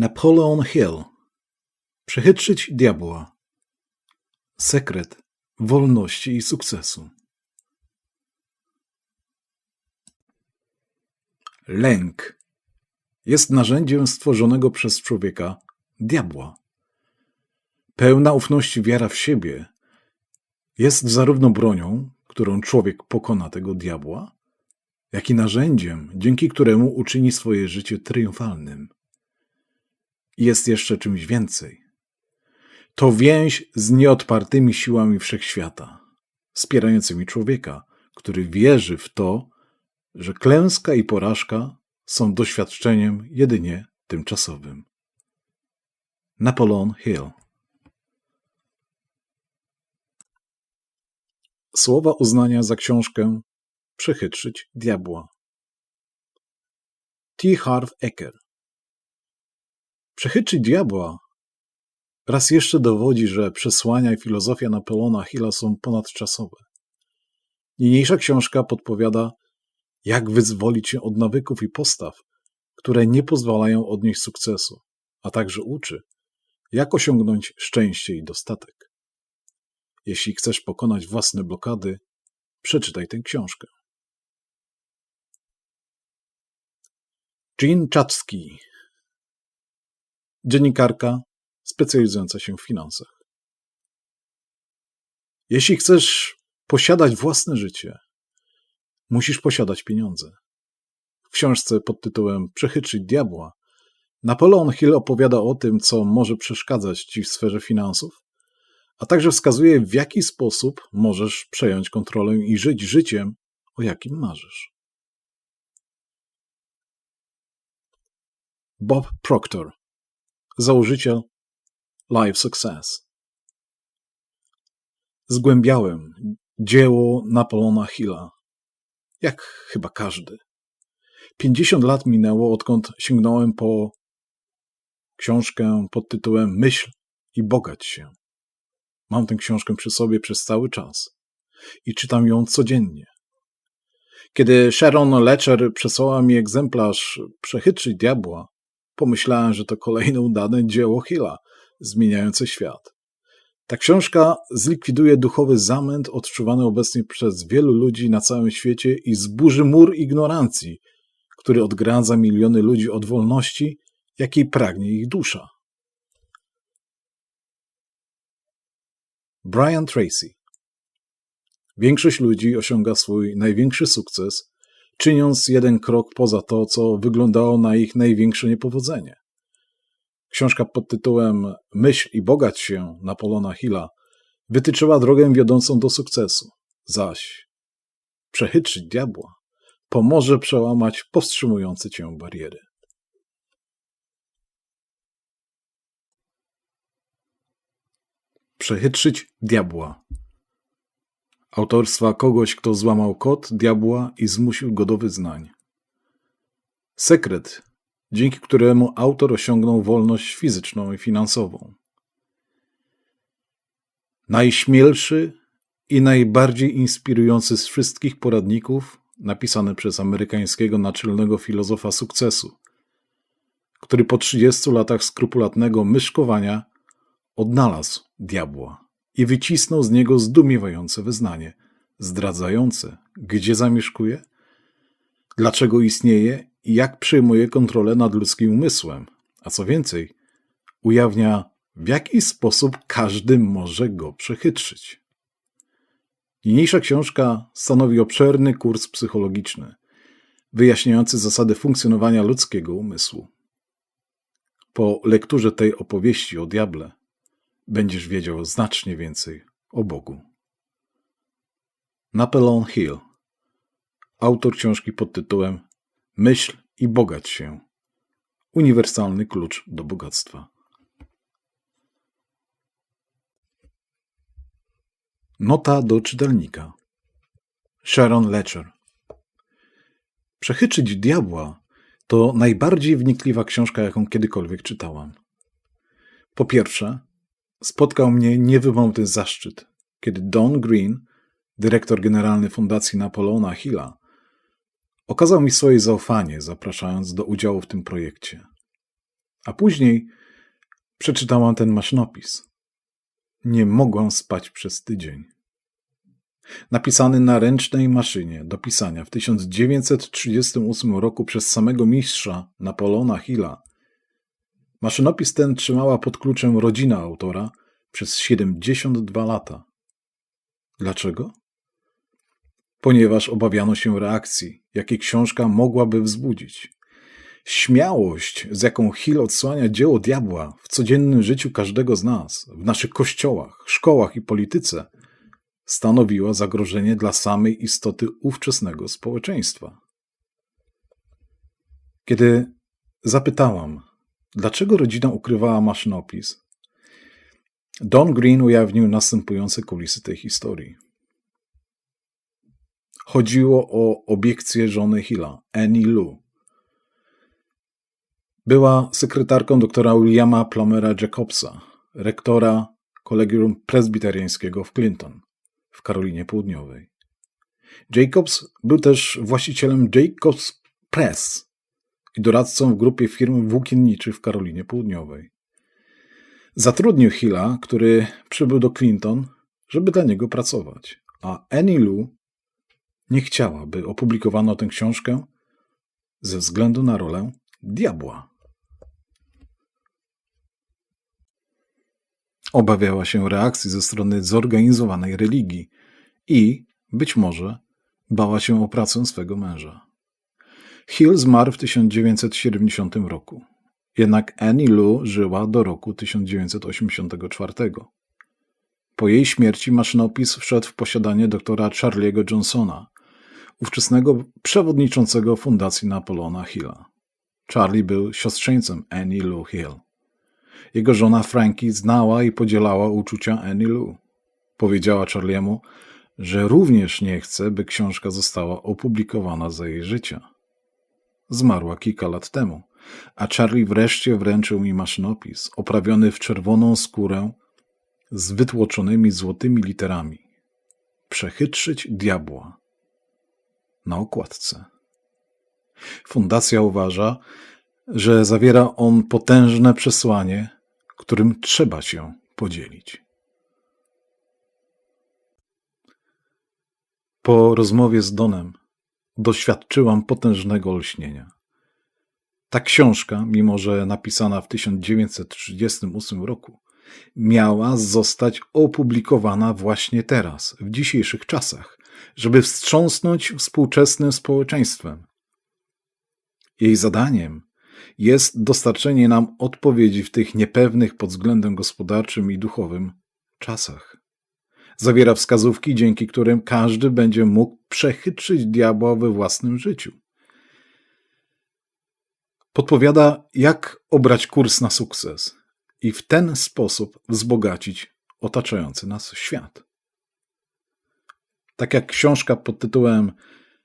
Napoleon Hill Przechytrzyć diabła Sekret wolności i sukcesu Lęk jest narzędziem stworzonego przez człowieka diabła. Pełna ufności wiara w siebie jest zarówno bronią, którą człowiek pokona tego diabła, jak i narzędziem, dzięki któremu uczyni swoje życie triumfalnym. Jest jeszcze czymś więcej. To więź z nieodpartymi siłami wszechświata, wspierającymi człowieka, który wierzy w to, że klęska i porażka są doświadczeniem jedynie tymczasowym. Napoleon Hill Słowa uznania za książkę Przechytrzyć diabła. T. Harv Eker Przechytrzyć diabła raz jeszcze dowodzi, że przesłania i filozofia Napoleona Hilla są ponadczasowe. Niniejsza książka podpowiada, jak wyzwolić się od nawyków i postaw, które nie pozwalają odnieść sukcesu, a także uczy, jak osiągnąć szczęście i dostatek. Jeśli chcesz pokonać własne blokady, przeczytaj tę książkę. Jean Czacki, dziennikarka specjalizująca się w finansach. Jeśli chcesz posiadać własne życie, musisz posiadać pieniądze. W książce pod tytułem Przechytrzyć diabła Napoleon Hill opowiada o tym, co może przeszkadzać ci w sferze finansów, a także wskazuje, w jaki sposób możesz przejąć kontrolę i żyć życiem, o jakim marzysz. Bob Proctor, założyciel Life Success. Zgłębiałem dzieło Napoleona Hilla, jak chyba każdy. Pięćdziesiąt lat minęło, odkąd sięgnąłem po książkę pod tytułem Myśl i bogać się. Mam tę książkę przy sobie przez cały czas i czytam ją codziennie. Kiedy Sharon Leczer przesłała mi egzemplarz Przechytrzyć diabła, pomyślałem, że to kolejne udane dzieło Hilla, zmieniające świat. Ta książka zlikwiduje duchowy zamęt odczuwany obecnie przez wielu ludzi na całym świecie i zburzy mur ignorancji, który odgradza miliony ludzi od wolności, jakiej pragnie ich dusza. Brian Tracy Większość ludzi osiąga swój największy sukces, czyniąc jeden krok poza to, co wyglądało na ich największe niepowodzenie. Książka pod tytułem Myśl i bogać się Napoleona Hilla wytyczyła drogę wiodącą do sukcesu, zaś przechytrzyć diabła pomoże przełamać powstrzymujące cię bariery. Przechytrzyć diabła. Autorstwa kogoś, kto złamał kod diabła i zmusił go do wyznań. Sekret, dzięki któremu autor osiągnął wolność fizyczną i finansową. Najśmielszy i najbardziej inspirujący z wszystkich poradników, napisany przez amerykańskiego naczelnego filozofa sukcesu, który po 30 latach skrupulatnego myszkowania odnalazł diabła i wycisnął z niego zdumiewające wyznanie, zdradzające, gdzie zamieszkuje, dlaczego istnieje? I jak przejmuje kontrolę nad ludzkim umysłem, a co więcej, ujawnia, w jaki sposób każdy może go przechytrzyć. Niniejsza książka stanowi obszerny kurs psychologiczny, wyjaśniający zasady funkcjonowania ludzkiego umysłu. Po lekturze tej opowieści o diable będziesz wiedział znacznie więcej o Bogu. Napoleon Hill, autor książki pod tytułem Myśl i bogać się. Uniwersalny klucz do bogactwa. Nota do czytelnika. Sharon Leczer. Przechyczyć diabła to najbardziej wnikliwa książka, jaką kiedykolwiek czytałam. Po pierwsze, spotkał mnie niewymowny zaszczyt, kiedy Don Green, dyrektor generalny Fundacji Napoleona Hilla, okazał mi swoje zaufanie, zapraszając do udziału w tym projekcie. A później przeczytałam ten maszynopis. Nie mogłam spać przez tydzień. Napisany na ręcznej maszynie do pisania w 1938 roku przez samego mistrza Napoleona Hilla, maszynopis ten trzymała pod kluczem rodzina autora przez 72 lata. Dlaczego? Ponieważ obawiano się reakcji, jakie książka mogłaby wzbudzić. Śmiałość, z jaką Hill odsłania dzieło diabła w codziennym życiu każdego z nas, w naszych kościołach, szkołach i polityce, stanowiła zagrożenie dla samej istoty ówczesnego społeczeństwa. Kiedy zapytałam, dlaczego rodzina ukrywała maszynopis, Don Green ujawnił następujące kulisy tej historii. Chodziło o obiekcję żony Hilla, Annie Lou. Była sekretarką doktora Williama Plumera Jacobsa, rektora kolegium presbiteriańskiego w Clinton w Karolinie Południowej. Jacobs był też właścicielem Jacobs Press i doradcą w grupie firm włókienniczych w Karolinie Południowej. Zatrudnił Hilla, który przybył do Clinton, żeby dla niego pracować, a Annie Lou nie chciała, by opublikowano tę książkę ze względu na rolę diabła. Obawiała się reakcji ze strony zorganizowanej religii i, być może, bała się o pracę swego męża. Hill zmarł w 1970 roku, jednak Annie Lou żyła do roku 1984. Po jej śmierci maszynopis wszedł w posiadanie doktora Charlie'ego Johnsona, ówczesnego przewodniczącego Fundacji Napoleona Hilla. Charlie był siostrzeńcem Annie Lou Hill. Jego żona Frankie znała i podzielała uczucia Annie Lou. Powiedziała Charliemu, że również nie chce, by książka została opublikowana za jej życia. Zmarła kilka lat temu, a Charlie wreszcie wręczył mi maszynopis oprawiony w czerwoną skórę z wytłoczonymi złotymi literami. Przechytrzyć diabła na okładce. Fundacja uważa, że zawiera on potężne przesłanie, którym trzeba się podzielić. Po rozmowie z Donem doświadczyłam potężnego olśnienia. Ta książka, mimo że napisana w 1938 roku, miała zostać opublikowana właśnie teraz, w dzisiejszych czasach, żeby wstrząsnąć współczesnym społeczeństwem. Jej zadaniem jest dostarczenie nam odpowiedzi w tych niepewnych pod względem gospodarczym i duchowym czasach. Zawiera wskazówki, dzięki którym każdy będzie mógł przechytrzyć diabła we własnym życiu. Podpowiada, jak obrać kurs na sukces i w ten sposób wzbogacić otaczający nas świat. Tak jak książka pod tytułem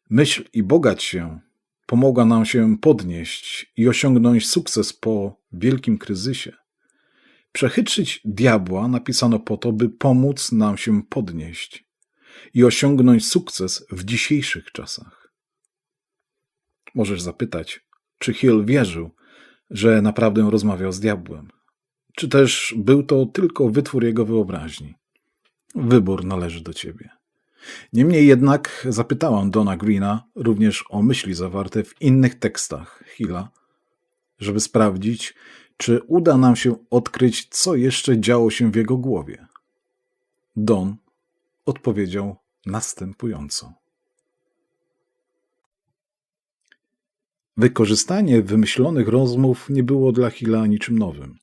Myśl i bogać się pomogła nam się podnieść i osiągnąć sukces po wielkim kryzysie. Przechytrzyć diabła napisano po to, by pomóc nam się podnieść i osiągnąć sukces w dzisiejszych czasach. Możesz zapytać, czy Hill wierzył, że naprawdę rozmawiał z diabłem, czy też był to tylko wytwór jego wyobraźni. Wybór należy do ciebie. Niemniej jednak zapytałam Dona Greena również o myśli zawarte w innych tekstach Hilla, żeby sprawdzić, czy uda nam się odkryć, co jeszcze działo się w jego głowie. Don odpowiedział następująco. Wykorzystanie wymyślonych rozmów nie było dla Hilla niczym nowym.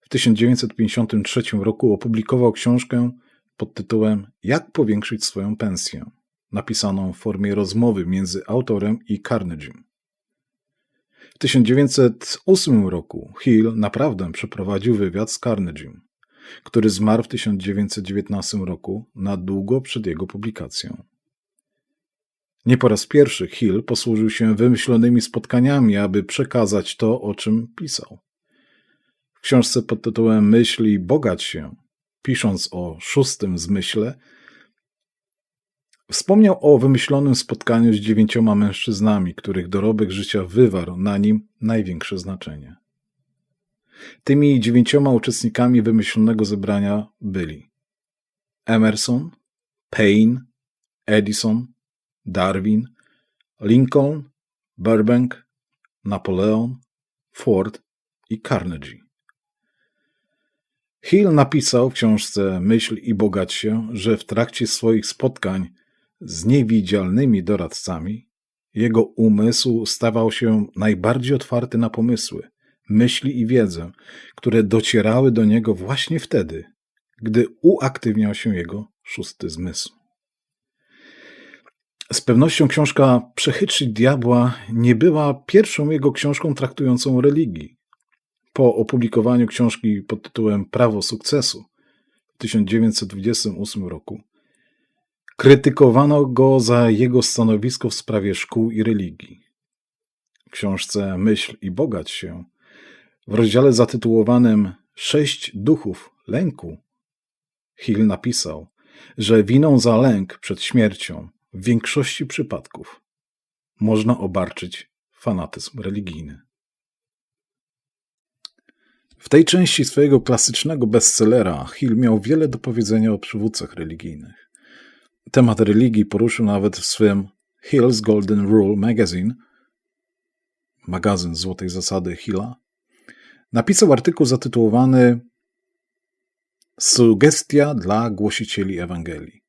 W 1953 roku opublikował książkę pod tytułem Jak powiększyć swoją pensję, napisaną w formie rozmowy między autorem i Carnegie. W 1908 roku Hill naprawdę przeprowadził wywiad z Carnegie, który zmarł w 1919 roku na długo przed jego publikacją. Nie po raz pierwszy Hill posłużył się wymyślonymi spotkaniami, aby przekazać to, o czym pisał. W książce pod tytułem Myśl i bogać się pisząc o szóstym zmyśle, wspomniał o wymyślonym spotkaniu z dziewięcioma mężczyznami, których dorobek życia wywarł na nim największe znaczenie. Tymi dziewięcioma uczestnikami wymyślonego zebrania byli Emerson, Paine, Edison, Darwin, Lincoln, Burbank, Napoleon, Ford i Carnegie. Hill napisał w książce Myśl i bogać się, że w trakcie swoich spotkań z niewidzialnymi doradcami jego umysł stawał się najbardziej otwarty na pomysły, myśli i wiedzę, które docierały do niego właśnie wtedy, gdy uaktywniał się jego szósty zmysł. Z pewnością książka Przechytrzyć diabła nie była pierwszą jego książką traktującą religii. Po opublikowaniu książki pod tytułem Prawo sukcesu w 1928 roku krytykowano go za jego stanowisko w sprawie szkół i religii. W książce Myśl i bogać się w rozdziale zatytułowanym Sześć duchów lęku Hill napisał, że winą za lęk przed śmiercią w większości przypadków można obarczyć fanatyzm religijny. W tej części swojego klasycznego bestsellera Hill miał wiele do powiedzenia o przywódcach religijnych. Temat religii poruszył nawet w swym Hill's Golden Rule Magazine, magazyn złotej zasady Hilla. Napisał artykuł zatytułowany Sugestia dla głosicieli Ewangelii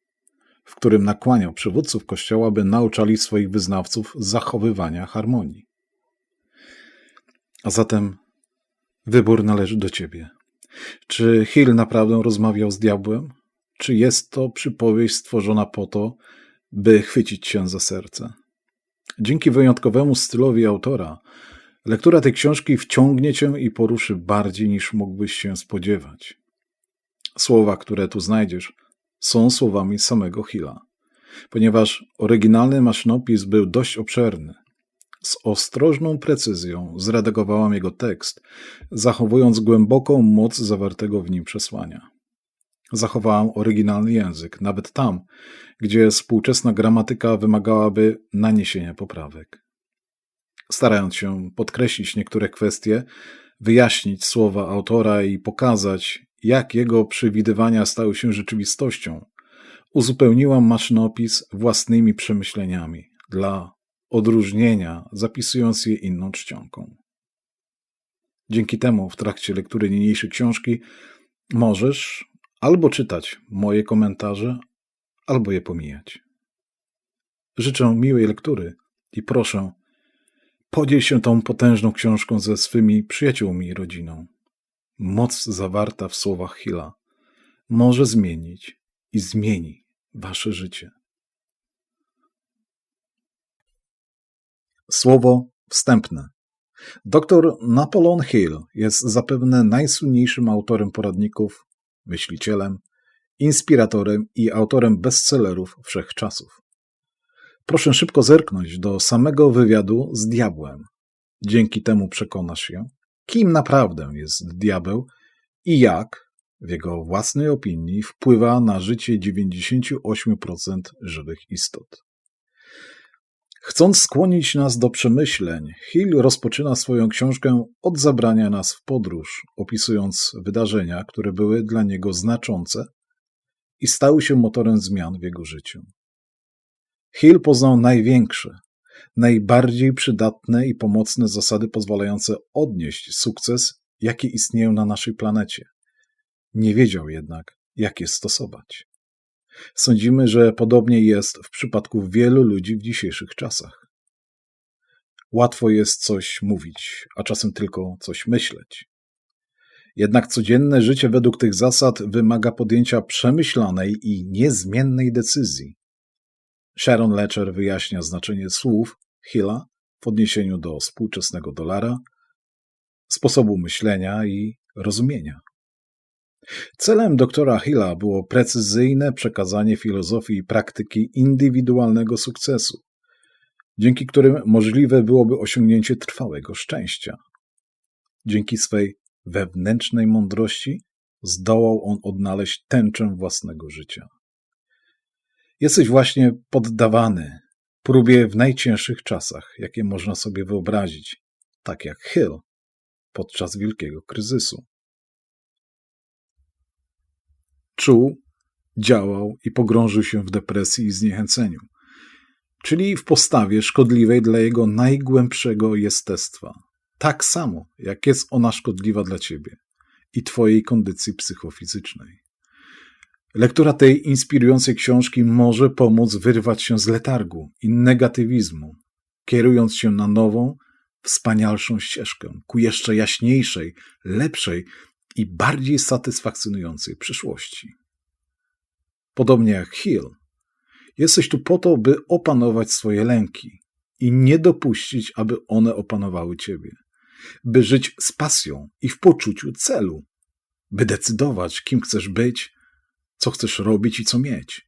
w którym nakłaniał przywódców Kościoła, by nauczali swoich wyznawców zachowywania harmonii. A zatem wybór należy do ciebie. Czy Hill naprawdę rozmawiał z diabłem? Czy jest to przypowieść stworzona po to, by chwycić się za serce? Dzięki wyjątkowemu stylowi autora, lektura tej książki wciągnie cię i poruszy bardziej niż mógłbyś się spodziewać. Słowa, które tu znajdziesz, są słowami samego Hilla, ponieważ oryginalny maszynopis był dość obszerny. Z ostrożną precyzją zredagowałam jego tekst, zachowując głęboką moc zawartego w nim przesłania. Zachowałam oryginalny język, nawet tam, gdzie współczesna gramatyka wymagałaby naniesienia poprawek. Starając się podkreślić niektóre kwestie, wyjaśnić słowa autora i pokazać, jak jego przewidywania stały się rzeczywistością, uzupełniłam maszynopis własnymi przemyśleniami dla odróżnienia, zapisując je inną czcionką. Dzięki temu w trakcie lektury niniejszej książki możesz albo czytać moje komentarze, albo je pomijać. Życzę miłej lektury i proszę, podziel się tą potężną książką ze swymi przyjaciółmi i rodziną. Moc zawarta w słowach Hilla może zmienić i zmieni wasze życie. Słowo wstępne. Dr Napoleon Hill jest zapewne najsłynniejszym autorem poradników, myślicielem, inspiratorem i autorem bestsellerów wszechczasów. Proszę szybko zerknąć do samego wywiadu z diabłem. Dzięki temu przekonasz się, kim naprawdę jest diabeł i jak, w jego własnej opinii, wpływa na życie 98% żywych istot. Chcąc skłonić nas do przemyśleń, Hill rozpoczyna swoją książkę od zabrania nas w podróż, opisując wydarzenia, które były dla niego znaczące i stały się motorem zmian w jego życiu. Hill poznał największe, najbardziej przydatne i pomocne zasady pozwalające odnieść sukces, jakie istnieją na naszej planecie. Nie wiedział jednak, jak je stosować. Sądzimy, że podobnie jest w przypadku wielu ludzi w dzisiejszych czasach. Łatwo jest coś mówić, a czasem tylko coś myśleć. Jednak codzienne życie według tych zasad wymaga podjęcia przemyślanej i niezmiennej decyzji. Sharon Leczer wyjaśnia znaczenie słów Hilla w odniesieniu do współczesnego dolara, sposobu myślenia i rozumienia. Celem doktora Hilla było precyzyjne przekazanie filozofii i praktyki indywidualnego sukcesu, dzięki którym możliwe byłoby osiągnięcie trwałego szczęścia. Dzięki swej wewnętrznej mądrości zdołał on odnaleźć tęczę własnego życia. Jesteś właśnie poddawany próbie w najcięższych czasach, jakie można sobie wyobrazić, tak jak Hill podczas wielkiego kryzysu. Czuł, działał i pogrążył się w depresji i zniechęceniu, czyli w postawie szkodliwej dla jego najgłębszego jestestwa, tak samo jak jest ona szkodliwa dla ciebie i twojej kondycji psychofizycznej. Lektura tej inspirującej książki może pomóc wyrwać się z letargu i negatywizmu, kierując się na nową, wspanialszą ścieżkę ku jeszcze jaśniejszej, lepszej i bardziej satysfakcjonującej przyszłości. Podobnie jak Hill, jesteś tu po to, by opanować swoje lęki i nie dopuścić, aby one opanowały ciebie, by żyć z pasją i w poczuciu celu, by decydować, kim chcesz być, co chcesz robić i co mieć,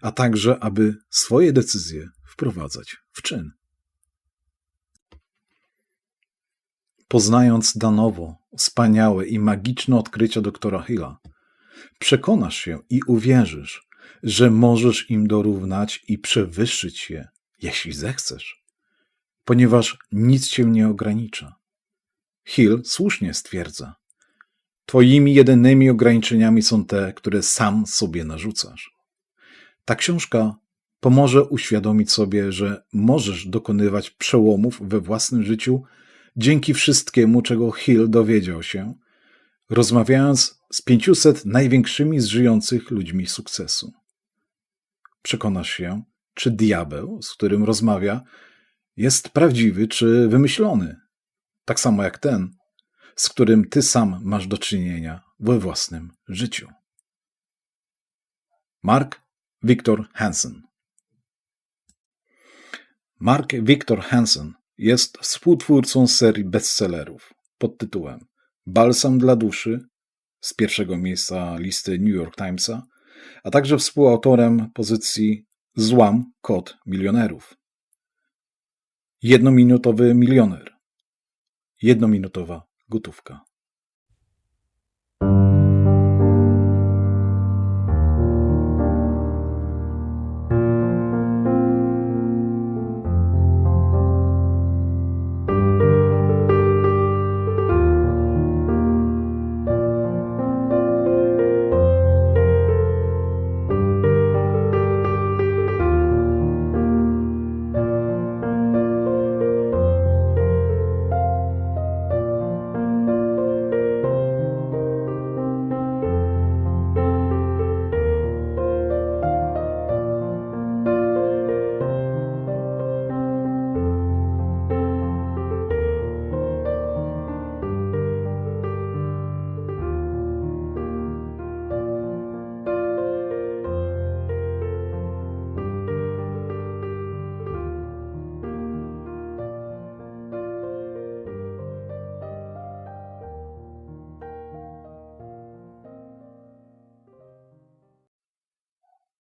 a także aby swoje decyzje wprowadzać w czyn. Poznając danowo wspaniałe i magiczne odkrycia doktora Hilla, przekonasz się i uwierzysz, że możesz im dorównać i przewyższyć je, jeśli zechcesz, ponieważ nic cię nie ogranicza. Hill słusznie stwierdza: Twoimi jedynymi ograniczeniami są te, które sam sobie narzucasz. Ta książka pomoże uświadomić sobie, że możesz dokonywać przełomów we własnym życiu dzięki wszystkiemu, czego Hill dowiedział się, rozmawiając z 500 największymi z żyjących ludźmi sukcesu. Przekonasz się, czy diabeł, z którym rozmawia, jest prawdziwy czy wymyślony, tak samo jak ten, z którym ty sam masz do czynienia we własnym życiu. Mark Victor Hansen Mark Victor Hansen jest współtwórcą serii bestsellerów pod tytułem Balsam dla duszy z pierwszego miejsca listy New York Timesa, a także współautorem pozycji Złam kod milionerów. Jednominutowy milioner. Jednominutowa gotówka.